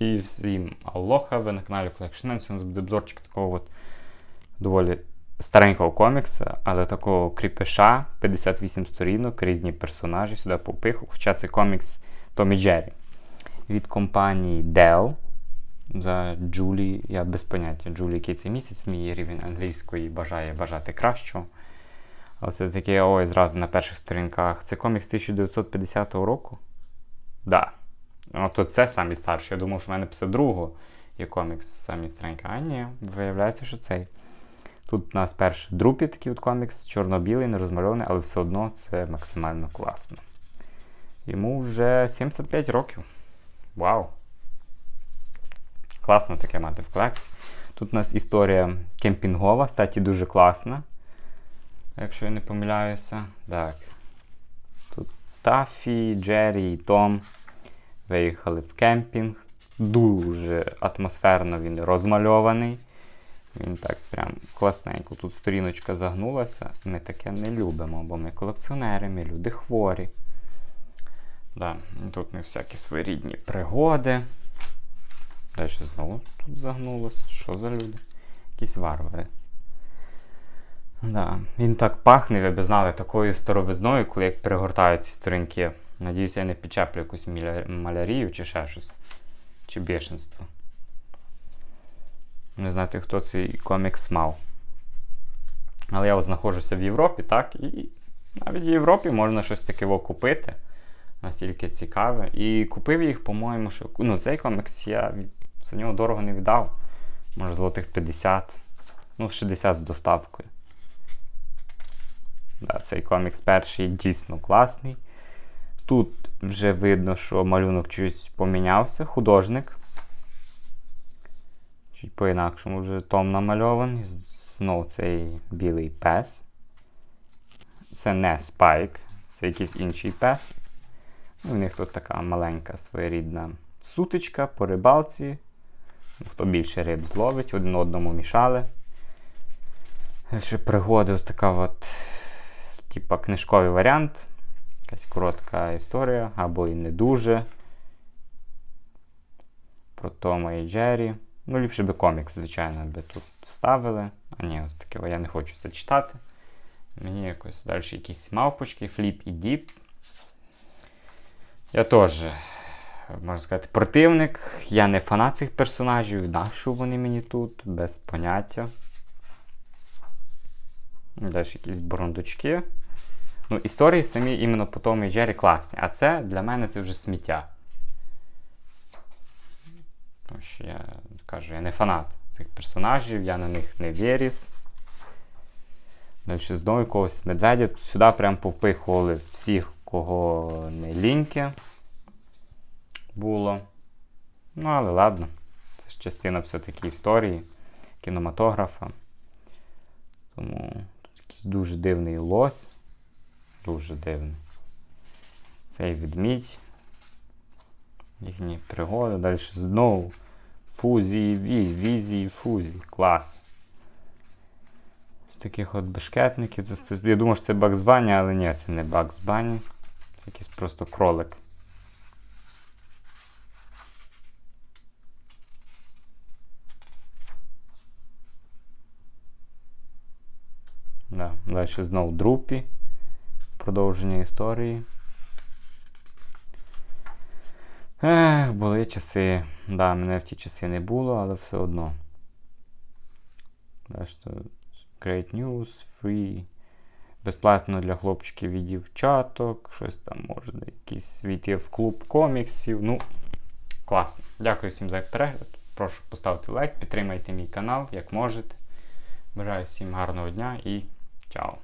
І всім алоха, ви на каналі Collection У нас буде обзорчик такого от доволі старенького комікса, але такого кріпиша, 58 сторінок, різні персонажі сюди попиху. Хоча це комікс Томі Джері від компанії Dell. За Джулі, я без поняття. Джулі, який це місяць, мій рівень англійської бажає бажати кращого. Але це таке ой, зразу на перших сторінках. Це комікс 1950 року. Да. Ну, то це самі старший. Я думав, що в мене 52-го є комікс самі старенький. А ні, виявляється, що цей. Тут у нас перший друпі такий от комікс, чорно-білий, не розмальований, але все одно це максимально класно. Йому вже 75 років. Вау! Класно таке мати в колекції. Тут у нас історія кемпінгова, статі дуже класна. Якщо я не помиляюся. Так. Тут Тафі, Джері Том виїхали в кемпінг. Дуже атмосферно він розмальований. Він так прям класненько. Тут сторіночка загнулася. Ми таке не любимо, бо ми колекціонери, ми люди хворі. Да. Тут ми всякі своєрідні пригоди. Далі знову тут загнулося. Що за люди? Якісь варвари. Да. Він так пахне, ви б знали, такою старовизною, коли як перегортають ці сторінки. Надіюся, я не підчеплю якусь малярію чи ще щось. Чи бешенство. Не знати, хто цей комікс мав. Але я знаходжуся в Європі, так? І навіть в Європі можна щось таке купити. Настільки цікаве. І купив їх, по-моєму, що. Ну, цей комікс я за нього дорого не віддав. Може, золотих 50. Ну, 60 з доставкою. Да, Цей комікс перший дійсно класний. Тут вже видно, що малюнок щось помінявся, художник. Чуть по-інакшому вже Том намальований. Знову цей білий пес. Це не спайк, це якийсь інший пес. У них тут така маленька своєрідна сутичка по рибалці. Хто більше риб зловить, один одному мішали. Ще пригоди ось така от, типа книжковий варіант. Якась коротка історія, або і не дуже. Про Тома і Джері. Ну, ліпше би комікс, звичайно, би тут вставили. А ні, ось таке я не хочу це читати. Мені якось далі якісь мавпочки, фліп і діп. Я теж, можна сказати, противник. Я не фанат цих персонажів. Нащо вони мені тут? Без поняття. Далі якісь бурундучки. Ну, історії самі іменно по Тому і Джері класні. А це для мене це вже сміття. Тому що я кажу, я не фанат цих персонажів, я на них не віріс. Далі знову якогось медведя. Сюди прям повпихували всіх, кого не ліньки було. Ну, але ладно. Це ж частина все-таки історії, кінематографа. Тому тут якийсь дуже дивний лось. Дуже дивний. Цей ведмідь. Їхні пригоди. Далі знову фузії, ві, візії, фузії. Клас. З таких от бешкетників. Це, це, я думав, що це Бакс Бані, але ні, це не Бакс Бані. Це якийсь просто кролик. Да. Далі знову друпі. Продовження історії. Ех, були часи. Да, мене в ті часи не було, але все одно. Great News, Free. Безплатно для хлопчиків і дівчаток. Щось там може, якийсь війти в клуб коміксів. Ну, класно. Дякую всім за перегляд. Прошу поставити лайк, підтримайте мій канал, як можете. Бажаю всім гарного дня і чао!